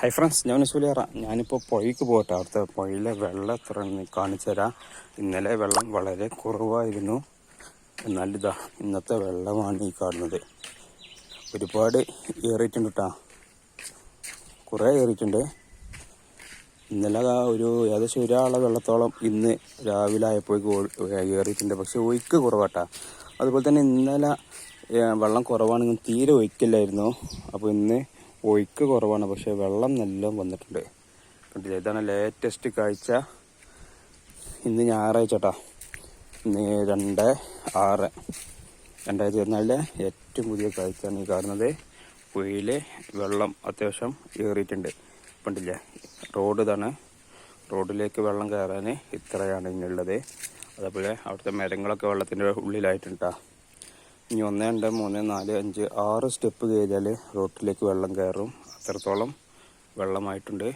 Hi friends ഞാൻ സുലേറ. ഞാനിപ്പോൾ പുഴയ്ക്ക് പോകട്ടെ. അവിടുത്തെ പുഴയിലെ വെള്ളം എത്ര കാണിച്ചു തരാം. ഇന്നലെ വെള്ളം വളരെ കുറവായിരുന്നു. എന്നാൽ ഇതാ ഇന്നത്തെ വെള്ളമാണ് ഈ കാണുന്നത്. ഒരുപാട് ഏറിയിട്ടുണ്ട് കേട്ടോ കുറേ ഏറിയിട്ടുണ്ട്. ഇന്നലെ ഒരു ഏകദേശം ഒരാളെ വെള്ളത്തോളം ഇന്ന് രാവിലെ ആയപ്പോഴേക്ക് ഏറിയിട്ടുണ്ട്. പക്ഷേ ഒഴുക്ക് കുറവാട്ടാ അതുപോലെ തന്നെ ഇന്നലെ വെള്ളം കുറവാണെങ്കിൽ തീരെ ഒഴിക്കില്ലായിരുന്നു. അപ്പോൾ ഇന്ന് ഒഴുക്ക് കുറവാണ്. പക്ഷേ വെള്ളം നല്ല വന്നിട്ടുണ്ട്. കണ്ടില്ലേ? ഇതാണ് ലേറ്റസ്റ്റ് കാഴ്ച. ഇന്ന് ഞായറാഴ്ച കേട്ടോ ഇന്ന് രണ്ട് ആറ്. രണ്ടായിരത്തി ഇരുപത്തിനാലിലെ ഏറ്റവും പുതിയ കാഴ്ചയാണ് ഈ കാണുന്നത്. പുഴയിൽ വെള്ളം അത്യാവശ്യം ഏറിയിട്ടുണ്ട്. കണ്ടില്ലേ? റോഡ് ഇതാണ്. റോഡിലേക്ക് വെള്ളം കയറാൻ ഇത്രയാണ് ഇനിയുള്ളത്. അതേപോലെ അവിടുത്തെ മരങ്ങളൊക്കെ വെള്ളത്തിന്റെ ഉള്ളിലായിട്ടുണ്ട് ട്ടാ. ഇനി ഒന്ന് രണ്ട് മൂന്ന് നാല് അഞ്ച് ആറ് സ്റ്റെപ്പ് കയറിയാൽ റോട്ടിലേക്ക് വെള്ളം കയറും. അത്രത്തോളം വെള്ളമായിട്ടുണ്ട്.